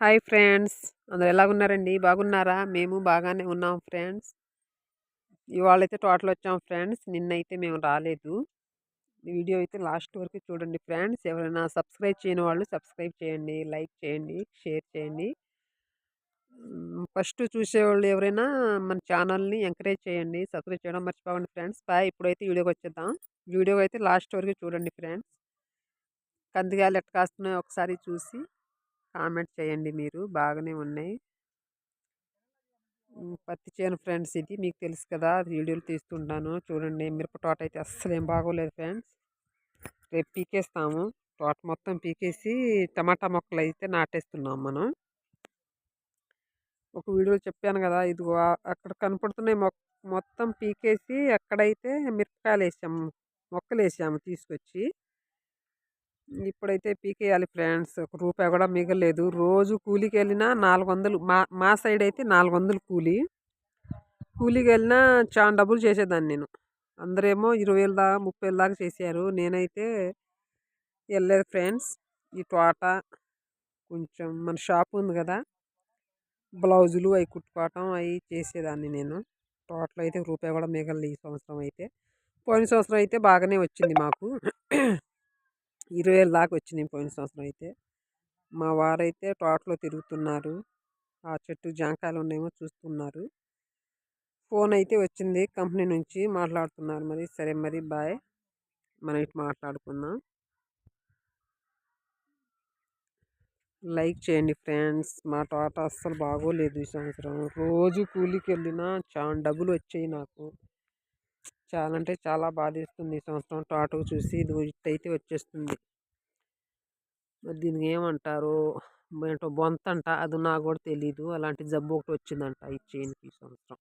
Hi friends. అందరు ఎలా ఉన్నారండి బాగున్నారా? మేము బాగానే ఉన్నాం ఫ్రెండ్స్. ఇవాళ అయితే టోటల్ వచ్చాం ఫ్రెండ్స్. నిన్నైతే మేము రాలేదు. వీడియో అయితే లాస్ట్ వరకు చూడండి ఫ్రెండ్స్. ఎవరైనా సబ్స్క్రైబ్ చేయని వాళ్ళు సబ్స్క్రైబ్ చేయండి లైక్ చేయండి షేర్ చేయండి. ఫస్ట్ చూసేవాళ్ళు ఎవరైనా మన ఛానల్ని ఎంకరేజ్ చేయండి సబ్స్క్రైబ్ చేయడం మర్చిపోకండి ఫ్రెండ్స్. బాయ్. ఇప్పుడైతే వీడియోకి వచ్చేద్దాం. వీడియో అయితే లాస్ట్ వరకు చూడండి ఫ్రెండ్స్. కందిగాయలు ఎట్ట కాస్తున్నాయో ఒకసారి చూసి కామెంట్ చేయండి మీరు. బాగానే ఉన్నాయి. పత్తి చేను ఫ్రెండ్స్ ఇది మీకు తెలుసు కదా వీడియోలు తీస్తుంటాను. చూడండి మిరప తోట అయితే అస్సలు ఏం బాగోలేదు ఫ్రెండ్స్. రేపు పీకేస్తాము. తోట మొత్తం పీకేసి టమాటా మొక్కలు అయితే నాటేస్తున్నాం మనం. ఒక వీడియో చెప్పాను కదా ఇదిగో అక్కడ కనపడుతున్నాయి మొత్తం పీకేసి ఎక్కడైతే మిరపకాయలు వేసాము మొక్కలు వేసాము తీసుకొచ్చి. ఇప్పుడైతే పీకేయాలి ఫ్రెండ్స్. ఒక రూపాయి కూడా మిగలేదు రోజు కూలికి వెళ్ళినా నాలుగు వందలు మా మా సైడ్ అయితే నాలుగు వందలు కూలి. కూలికి వెళ్ళినా చాలా డబ్బులు చేసేదాన్ని నేను. అందరేమో ఇరవై వేల దాకా ముప్పై వేల దాకా చేశారు నేనైతే వెళ్ళలేదు ఫ్రెండ్స్. ఈ తోట కొంచెం మన షాప్ ఉంది కదా. బ్లౌజులు అవి కుట్టుకోవటం అవి చేసేదాన్ని నేను. తోటలో అయితే రూపాయి కూడా మిగలదు ఈ సంవత్సరం అయితే. పోయిన సంవత్సరం అయితే బాగానే వచ్చింది మాకు. ఇరవై వేల దాకా వచ్చినాయి పోయిన సంవత్సరం అయితే. మా వారైతే తోటలో తిరుగుతున్నారు. ఆ చెట్టు జాంకాయలు ఉన్నాయేమో చూస్తున్నారు. ఫోన్ అయితే వచ్చింది. కంపెనీ నుంచి మాట్లాడుతున్నారు మరి. సరే మరి బాయ్. మనం ఇటు మాట్లాడుకుందాం. లైక్ చేయండి ఫ్రెండ్స్. మా తోట అస్సలు బాగోలేదు ఈ సంవత్సరం. రోజు కూలికి వెళ్ళినా చాలా డబ్బులు వచ్చాయి నాకు. చాలా అంటే చాలా బాధేస్తుంది. ఈ సంవత్సరం టాటూ చూసి ఇది అయితే వచ్చేస్తుంది. మరి దీనికి ఏమంటారు? ఏంటో బొంత అంట అది నాకు కూడా తెలీదు. అలాంటి జబ్బు ఒకటి వచ్చిందంట ఈ చేనుకి ఈ సంవత్సరం.